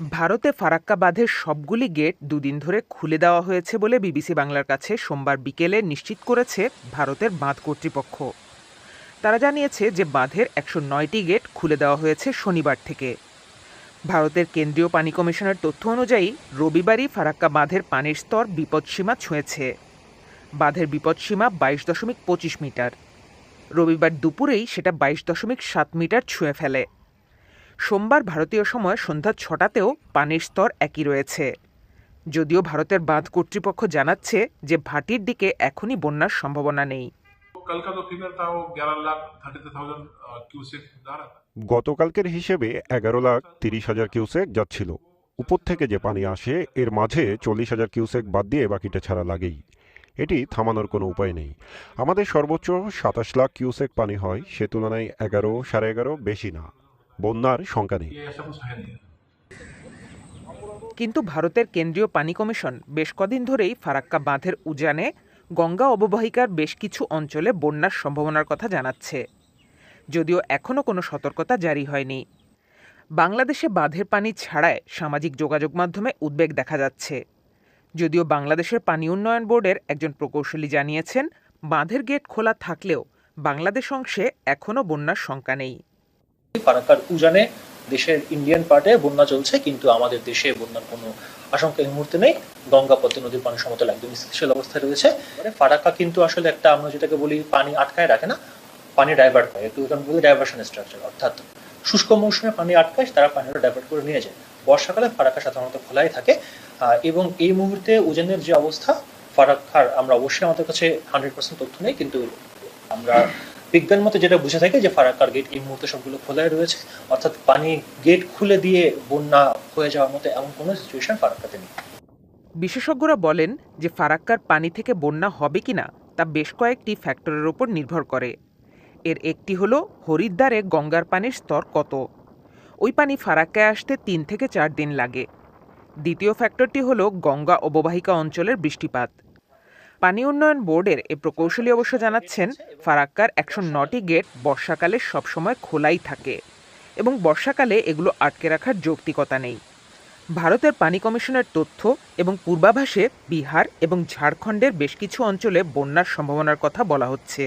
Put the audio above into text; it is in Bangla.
ভারতে ফারাক্কা বাঁধের সবগুলি গেট দুদিন ধরে খুলে দেওয়া হয়েছে বলে বিবিসি বাংলার কাছে সোমবার বিকেলে নিশ্চিত করেছে ভারতের বাঁধ কর্তৃপক্ষ। তারা জানিয়েছে যে বাঁধের একশো নয়টি গেট খুলে দেওয়া হয়েছে শনিবার থেকে। ভারতের কেন্দ্রীয় পানি কমিশনের তথ্য অনুযায়ী, রবিবারই ফারাক্কা বাঁধের পানির স্তর বিপদসীমা ছুঁয়েছে। বাঁধের বিপদসীমা বাইশ দশমিক পঁচিশ মিটার। রবিবার দুপুরেই সেটা বাইশ দশমিক সাত মিটার ছুঁয়ে ফেলে। সোমবার ভারতীয় সময় সন্ধ্যা ছটাতেও পানির স্তর একই রয়েছে। যদিও ভারতের বাঁধ কর্তৃপক্ষ জানাচ্ছে যে ভাটির দিকে এখনই বন্যার সম্ভাবনা নেই। গতকালকের হিসেবে এগারো লাখ তিরিশ হাজার কিউসেক যাচ্ছিল। উপর থেকে যে পানি আসে এর মাঝে চল্লিশ হাজার কিউসেক বাদ দিয়ে বাকিটা ছাড়া লাগেই। এটি থামানোর কোনো উপায় নেই। আমাদের সর্বোচ্চ সাতাশ লাখ কিউসেক পানি হয় সে তুলনায় এগারো সাড়ে এগারো বেশি না। বন্যার শঙ্কা নেই। কিন্তু ভারতের কেন্দ্রীয় পানি কমিশন বেশ কদিন ধরেই ফারাক্কা বাঁধের উজানে গঙ্গা অববাহিকার বেশ কিছু অঞ্চলে বন্যার সম্ভাবনার কথা জানাচ্ছে। যদিও এখনও কোনো সতর্কতা জারি হয়নি। বাংলাদেশে বাঁধের পানি ছাড়ায় সামাজিক যোগাযোগ মাধ্যমে উদ্বেগ দেখা যাচ্ছে। যদিও বাংলাদেশের পানি উন্নয়ন বোর্ডের একজন প্রকৌশলী জানিয়েছেন, বাঁধের গেট খোলা থাকলেও বাংলাদেশ অংশে এখনও বন্যার শঙ্কা নেই। ফারাক্কার উজানে দেশের ইন্ডিয়ান পার্টে বন্যা চলছে, কিন্তু আমাদের দেশে বন্যার কোনো আশঙ্কা এই মুহূর্তে নেই। গঙ্গা পদ্মা নদীর পানি সমতল একদম স্থিতিশীল অবস্থায় রয়েছে। ফারাক্কা কিন্তু আসলে একটা আমরা যেটাকে বলি পানি আটকায় রাখে না, পানি ডাইভার্ট করে। একটু বলি ডাইভার্সন স্ট্রাকচার অর্থাৎ শুষ্ক মৌসুমে পানি আটকায়, তারা পানিটা ডাইভার্ট করে নিয়ে যায়। বর্ষাকালে ফারাক্কা সাধারণত খোলাই থাকে। এবং এই মুহূর্তে উজানের যে অবস্থা, ফারাক্কার আমরা অবশ্যই আমাদের কাছে হান্ড্রেড পার্সেন্ট তথ্য নেই, কিন্তু আমরা বিজ্ঞান মতো যেটা বুঝে থাকে যে ফারাক্কার গেট এই মুহূর্তে সবগুলো খোলাই রয়েছে, অর্থাৎ পানি গেট খুলে দিয়ে বন্যা হয়ে যাওয়ার মতো এমন কোনো সিচুয়েশন ফারাক্কাতে নেই। বিশেষজ্ঞরা বলেন যে ফারাক্কার পানি থেকে বন্যা হবে কিনা তা বেশ কয়েকটি ফ্যাক্টরের ওপর নির্ভর করে। এর একটি হলো, হরিদ্বারে গঙ্গার পানির স্তর কত? ওই পানি ফারাক্কায় আসতে তিন থেকে চার দিন লাগে। দ্বিতীয় ফ্যাক্টরটি হলো গঙ্গা অববাহিকা অঞ্চলের বৃষ্টিপাত। পানি উন্নয়ন বোর্ডের এ প্রকৌশলী অবশ্য জানাচ্ছেন, ফারাক্কার একশো নটি গেট বর্ষাকালে সবসময় খোলাই থাকে এবং বর্ষাকালে এগুলো আটকে রাখার যৌক্তিকতা নেই। ভারতের পানি কমিশনের তথ্য এবং পূর্বাভাসে বিহার এবং ঝাড়খণ্ডের বেশ কিছু অঞ্চলে বন্যার সম্ভাবনার কথা বলা হচ্ছে।